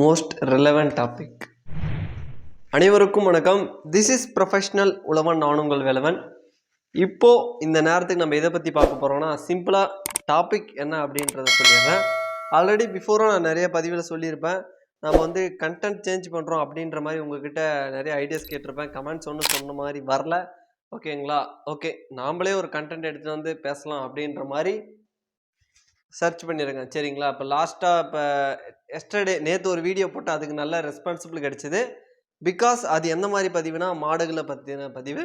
Most relevant topic அனைவருக்கும் வணக்கம். This is professional உழவன் நான் உங்கள் வேலவன். இப்போது இந்த நேரத்துக்கு நம்ம எதை பற்றி பார்க்க போகிறோம்னா சிம்பிளாக டாபிக் என்ன அப்படின்றத சொல்லிடுறேன். ஆல்ரெடி பிஃபோரும் நான் நிறைய பதிவில் சொல்லியிருப்பேன். நம்ம வந்து கண்டென்ட் சேஞ்ச் பண்ணுறோம் அப்படின்ற மாதிரி உங்ககிட்ட நிறைய ஐடியாஸ் கேட்டிருப்பேன். கமெண்ட்ஸ் ஒன்றும் சொன்ன மாதிரி வரல. ஓகேங்களா ஓகே நாமளே ஒரு கண்டென்ட் எடுத்துகிட்டு வந்து பேசலாம் அப்படின்ற மாதிரி சர்ச் பண்ணிடுங்க சரிங்களா? இப்போ லாஸ்ட்டாக இப்போ எஸ்டர்டே நேற்று ஒரு வீடியோ போட்டு அதுக்கு நல்ல ரெஸ்பான்சிபிள் கிடச்சிது. பிகாஸ் அது எந்த மாதிரி பதிவுனா மாடுகளை பற்றின பதிவு.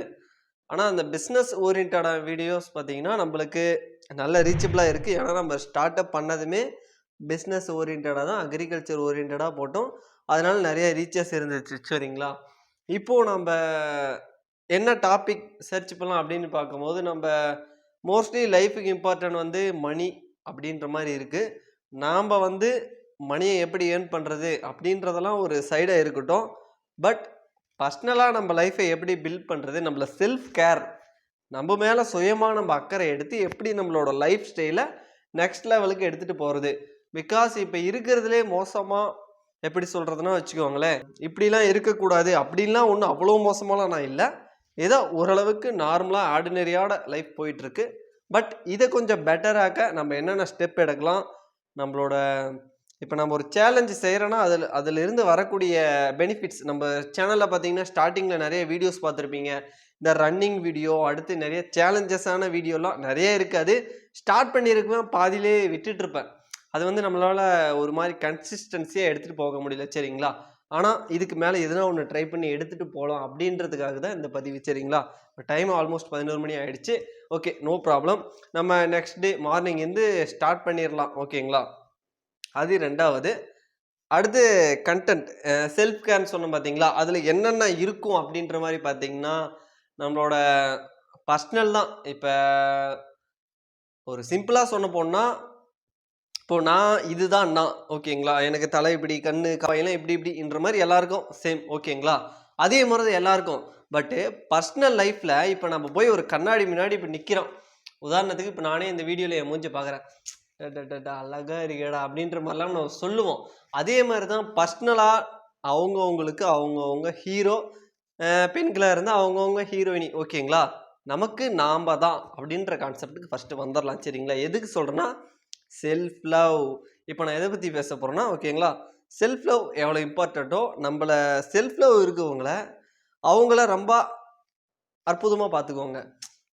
ஆனால் அந்த பிஸ்னஸ் ஓரியன்டான வீடியோஸ் பார்த்தீங்கன்னா நம்மளுக்கு நல்ல ரீச்சபிளாக இருக்குது ஏன்னா நம்ம ஸ்டார்ட் அப் பண்ணதுமே பிஸ்னஸ் ஓரியன்டாக தான் அக்ரிகல்ச்சர் ஓரியன்டாக போட்டோம். அதனால் நிறைய ரீச்சஸ் இருந்துச்சு. சரிங்களா? இப்போது நம்ம என்ன டாபிக் சர்ச் பண்ணலாம் அப்படின்னு பார்க்கும்போது நம்ம மோஸ்ட்லி லைஃபுக்கு இம்பார்ட்டன்ட் வந்து மணி அப்படின்ற மாதிரி இருக்குது நாம் வந்து மணியை எப்படி ஏர்ன் பண்ணுறது அப்படின்றதெல்லாம் ஒரு சைடாக இருக்கட்டும். பட் பர்சனலாக நம்ம லைஃப்பை எப்படி பில்ட் பண்ணுறது நம்மள செல்ஃப் கேர் நம்ம மேலே சுயமாக நம்ம அக்கறை எடுத்து எப்படி நம்மளோட லைஃப் ஸ்டைலை நெக்ஸ்ட் லெவலுக்கு எடுத்துகிட்டு போகிறது பிகாஸ் இப்போ இருக்கிறதுலே மோசமாக எப்படி சொல்கிறதுனா வச்சுக்கோங்களேன் இப்படிலாம் இருக்கக்கூடாது அப்படின்லாம் ஒன்றும் அவ்வளோ மோசமாலாம் நான் இல்லை. ஏதோ ஓரளவுக்கு நார்மலாக ஆர்டினரியோட லைஃப் போயிட்டுருக்கு பட் இதை கொஞ்சம் பெட்டராக்க நம்ம என்னென்ன ஸ்டெப் எடுக்கலாம் நம்மளோட இப்போ நம்ம ஒரு சேலஞ்சு செய்கிறோன்னா அதில் அதிலிருந்து வரக்கூடிய பெனிஃபிட்ஸ் நம்ம சேனலில் பார்த்தீங்கன்னா ஸ்டார்டிங்கில் நிறைய வீடியோஸ் பார்த்துருப்பீங்க. இந்த ரன்னிங் வீடியோ அடுத்து நிறைய சேலஞ்சஸான வீடியோலாம் நிறைய இருக்காது ஸ்டார்ட் பண்ணியிருக்குவேன் பாதியிலே விட்டுட்ருப்பேன் அது வந்து நம்மளால் ஒரு மாதிரி கன்சிஸ்டன்சியாக எடுத்துகிட்டு போக முடியல. சரிங்களா? ஆனால் இதுக்கு மேலே எதுனா ஒன்று ட்ரை பண்ணி எடுத்துகிட்டு போகலாம் அப்படின்றதுக்காக தான் இந்த பதிவு சரிங்களா? இப்போ டைம் ஆல்மோஸ்ட் பதினோரு மணி ஆகிடுச்சு ஓகே நோ ப்ராப்ளம் நம்ம நெக்ஸ்ட் டே மார்னிங் வந்து ஸ்டார்ட் பண்ணிடலாம் ஓகேங்களா? அது ரெண்டாவது அடுத்து கண்டென்ட் செல்ஃப் கேர்னு சொன்னோம் பார்த்தீங்களா அதில் என்னென்ன இருக்கும் அப்படின்ற மாதிரி பார்த்தீங்கன்னா நம்மளோட பர்சனல் தான். இப்போ ஒரு சிம்பிளாக சொன்ன போனால் இப்போ நான் இதுதான் நான் ஓகேங்களா? எனக்கு தலை இப்படி கண்ணு காயெல்லாம் இப்படி இப்படின்ற மாதிரி எல்லாருக்கும் சேம் ஓகேங்களா? அதே மாதிரி தான் எல்லாருக்கும். பட்டு பர்சனல் லைஃப்பில் இப்போ நம்ம போய் ஒரு கண்ணாடி முன்னாடி இப்போ நிற்கிறோம் உதாரணத்துக்கு இப்போ நானே இந்த வீடியோவில் என் மூஞ்சி பார்க்குறேன் அழகா இருக்கேடா அப்படின்ற மாதிரிலாம் நம்ம சொல்லுவோம். அதே மாதிரி தான் பர்சனலாக அவங்கவுங்களுக்கு அவங்கவுங்க ஹீரோ பெண்களாக இருந்தால் அவங்கவுங்க ஹீரோயினி ஓகேங்களா? நமக்கு நாம் தான் அப்படின்ற கான்செப்ட்டுக்கு ஃபஸ்ட்டு வந்துடலாம் சரிங்களா? எதுக்கு சொல்கிறேன்னா செல்ஃப் லவ் இப்போ நான் எதை பற்றி பேச போகிறேன்னா ஓகேங்களா செல்ஃப் லவ் எவ்வளோ இம்பார்ட்டண்ட்டோ நம்மளை செல்ஃப் லவ் இருக்கவங்கள அவங்கள ரொம்ப அற்புதமாக பார்த்துக்குவாங்க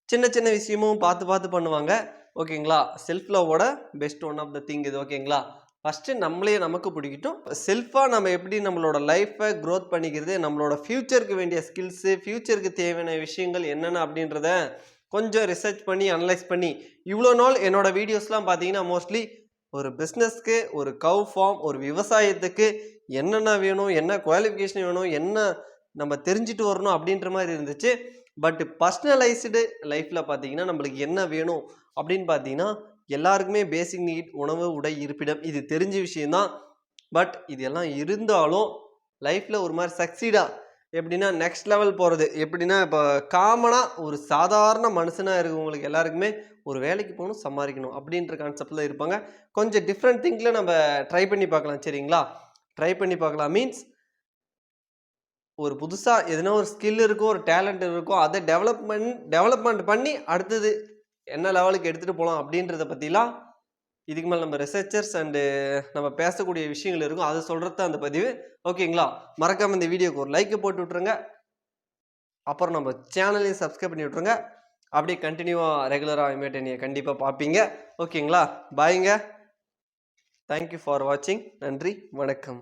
சின்ன சின்ன விஷயமும் பார்த்து பார்த்து பண்ணுவாங்க. ஓகேங்களா self லவ்வோட best one of the thing இது ஓகேங்களா ஃபஸ்ட்டு நம்மளே நமக்கு பிடிக்கட்டும். செல்ஃபாக நம்ம எப்படி நம்மளோட லைஃப்பை க்ரோத் பண்ணிக்கிறது நம்மளோட ஃப்யூச்சருக்கு வேண்டிய ஸ்கில்ஸு ஃப்யூச்சருக்கு தேவையான விஷயங்கள் என்னென்ன அப்படின்றத கொஞ்சம் ரிசர்ச் பண்ணி அனலைஸ் பண்ணி இவ்வளோ நாள் என்னோட வீடியோஸ்லாம் பார்த்தீங்கன்னா மோஸ்ட்லி ஒரு பிஸ்னஸ்க்கு ஒரு கவு ஃபார்ம் ஒரு விவசாயத்துக்கு என்னென்ன வேணும் என்ன குவாலிஃபிகேஷன் வேணும் என்ன நம்ம தெரிஞ்சுட்டு வரணும் அப்படின்ற மாதிரி இருந்துச்சு. பட் பர்சனலைஸ்டு லைஃப்பில் பார்த்தீங்கன்னா நம்மளுக்கு என்ன வேணும் அப்படின்னு பார்த்தீங்கன்னா எல்லாருக்குமே பேசிக் நீட் உணவு உடை இருப்பிடம் இது தெரிஞ்ச விஷயந்தான் பட் இது எல்லாம் இருந்தாலும் லைஃப்பில் ஒரு மாதிரி சக்சீடாக எப்படின்னா நெக்ஸ்ட் லெவல் போகிறது எப்படின்னா இப்போ காமனாக ஒரு சாதாரண மனுஷனாக இருக்கிறவங்களுக்கு எல்லாருக்குமே ஒரு வேலைக்கு போகணும் சம்பாதிக்கணும் அப்படின்ற கான்செப்டில் இருப்பாங்க. கொஞ்சம் டிஃப்ரெண்ட் திங்கில் நம்ம ட்ரை பண்ணி பார்க்கலாம் சரிங்களா? ட்ரை பண்ணி பார்க்கலாம். மீன்ஸ் ஒரு புதுசாக எதுனா ஒரு ஸ்கில் இருக்கும் ஒரு டேலண்ட் இருக்கும் அதை டெவலப்மெண்ட் டெவலப்மெண்ட் பண்ணி அடுத்தது என்ன லெவலுக்கு எடுத்துகிட்டு போகலாம் அப்படின்றத பற்றிலாம் இதுக்கு மேலே நம்ம ரிசர்ச்சர்ஸ் அண்டு நம்ம பேசக்கூடிய விஷயங்கள் இருக்கும். அதை சொல்கிறது தான் அந்த பதிவு. ஓகேங்களா மறக்காமல் இந்த வீடியோக்கு ஒரு லைக்கை போட்டு விட்ருங்க அப்புறம் நம்ம சேனலையும் சப்ஸ்கிரைப் பண்ணி விட்ருங்க அப்படியே கண்டினியூவாக ரெகுலராக இமேட்டை நீங்கள் கண்டிப்பாக பார்ப்பீங்க. ஓகேங்களா பாய்ங்க தேங்க்யூ ஃபார் வாட்சிங் நன்றி. வணக்கம்.